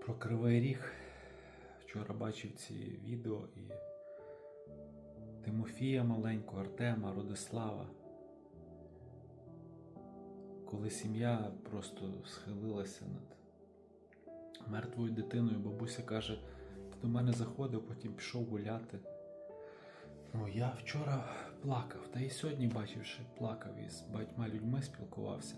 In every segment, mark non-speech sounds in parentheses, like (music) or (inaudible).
Про Кривий Ріг. Вчора бачив ці відео і Тимофія маленького, Артема, Родислава. Коли сім'я просто схилилася над мертвою дитиною, бабуся каже, ти до мене заходив, потім пішов гуляти. Ну, я вчора плакав, та і сьогодні, бачивши, плакав і з багатьма людьми спілкувався.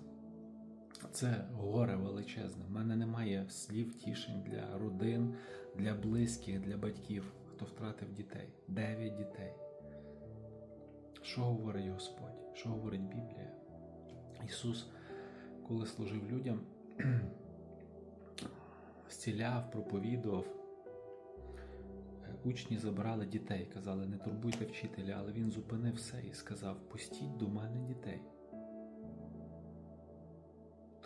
Це горе величезне. В мене немає слів тішень для родин, для близьких, для батьків, хто втратив дітей. Дев'ять дітей. Що говорить Господь? Що говорить Біблія? Ісус, коли служив людям, (clears throat) зціляв, проповідував. Учні забирали дітей, казали, не турбуйте вчителя, але він зупинив все і сказав: пустіть до мене дітей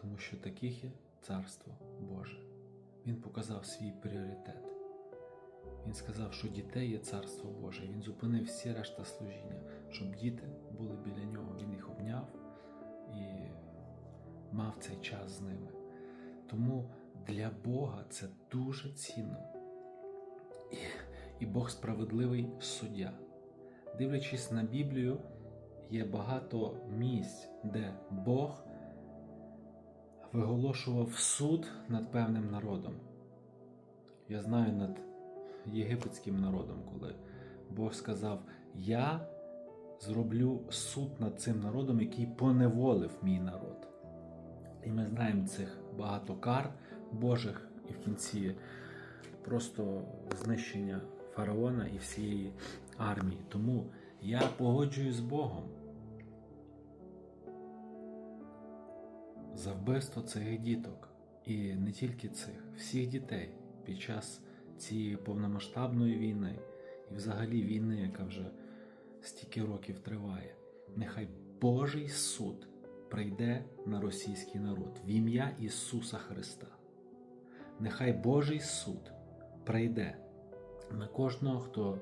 тому що таких є Царство Боже. Він показав свій пріоритет. Він сказав, що дітей є Царство Боже. Він зупинив всі решта служіння, щоб діти були біля нього. Він їх обняв і мав цей час з ними. Тому для Бога це дуже цінно. І, і Бог справедливий суддя. Дивлячись на Біблію, є багато місць, де Бог виголошував суд над певним народом. Я знаю над єгипетським народом, коли Бог сказав: Я зроблю суд над цим народом, який поневолив мій народ. І ми знаємо цих багато кар Божих і в кінці просто знищення фараона і всієї армії. Тому я погоджуюсь з Богом. За вбивство цих діток, і не тільки цих, всіх дітей під час цієї повномасштабної війни і взагалі війни, яка вже стільки років триває. Нехай Божий суд прийде на російський народ в ім'я Ісуса Христа. Нехай Божий суд прийде на кожного, хто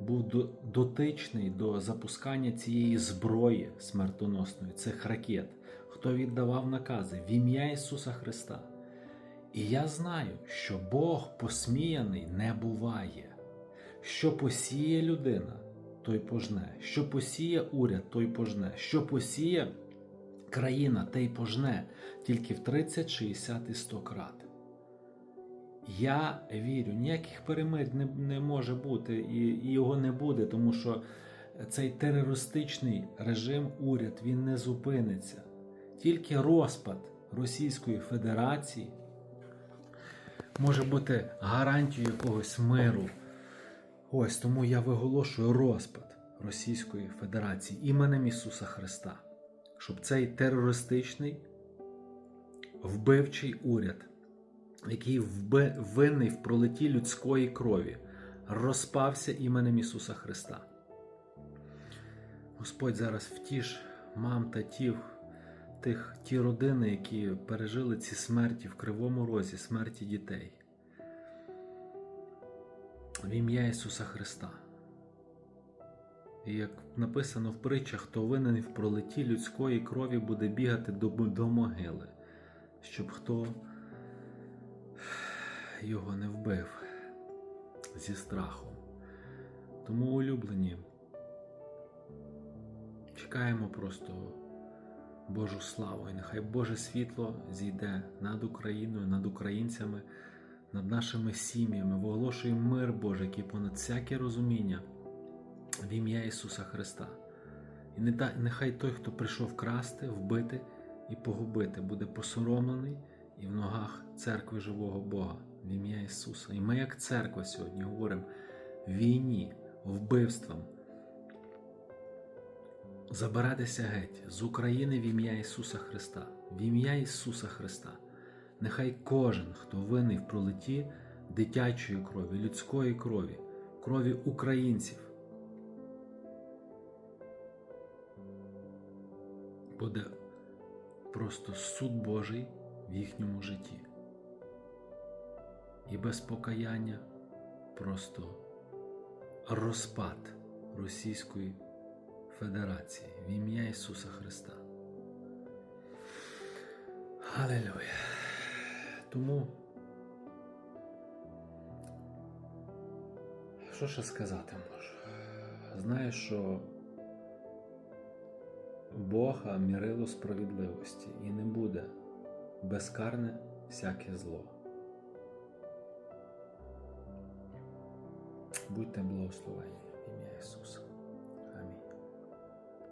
був дотичний до запускання цієї зброї смертоносної, цих ракет, хто віддавав накази в ім'я Ісуса Христа. І я знаю, що Бог посміяний не буває. Що посіє людина, той пожне, що посіє уряд, той пожне, що посіє країна, той пожне тільки в 30, 60 і 100 крат. Я вірю, ніяких перемирь не, не може бути і, і його не буде, тому що цей терористичний режим, уряд, він не зупиниться. Тільки розпад Російської Федерації може бути гарантією якогось миру. Ось тому я виголошую розпад Російської Федерації іменем Ісуса Христа, щоб цей терористичний вбивчий уряд який винний в пролиті людської крові, розпався іменем Ісуса Христа. Господь зараз втіш мам татів, тих, ті родини, які пережили ці смерті в Кривому Розі, смерті дітей. В ім'я Ісуса Христа. І як написано в притчах, хто винен в пролиті людської крові буде бігати до, до могили, щоб хто його не вбив зі страхом. Тому улюблені, чекаємо просто Божу славу, і нехай Боже світло зійде над Україною, над українцями, над нашими сім'ями, виголошуємо мир Божий, який понад всяке розуміння в ім'я Ісуса Христа. І нехай той, хто прийшов красти, вбити і погубити, буде посоромлений і в ногах церкви живого Бога в ім'я Ісуса. І ми, як церква, сьогодні говоримо війні, вбивствам. Забиратися геть з України в ім'я Ісуса Христа, в ім'я Ісуса Христа. Нехай кожен, хто винний в пролиті дитячої крові, людської крові, крові українців, буде просто суд Божий в їхньому житті. І без покаяння просто розпад Російської Федерації в ім'я Ісуса Христа. Алелюя. Тому, що ще сказати можу? Знаю, що Бога мірило справедливості і не буде безкарне всяке зло. Будьте благословені в ім'я Ісуса.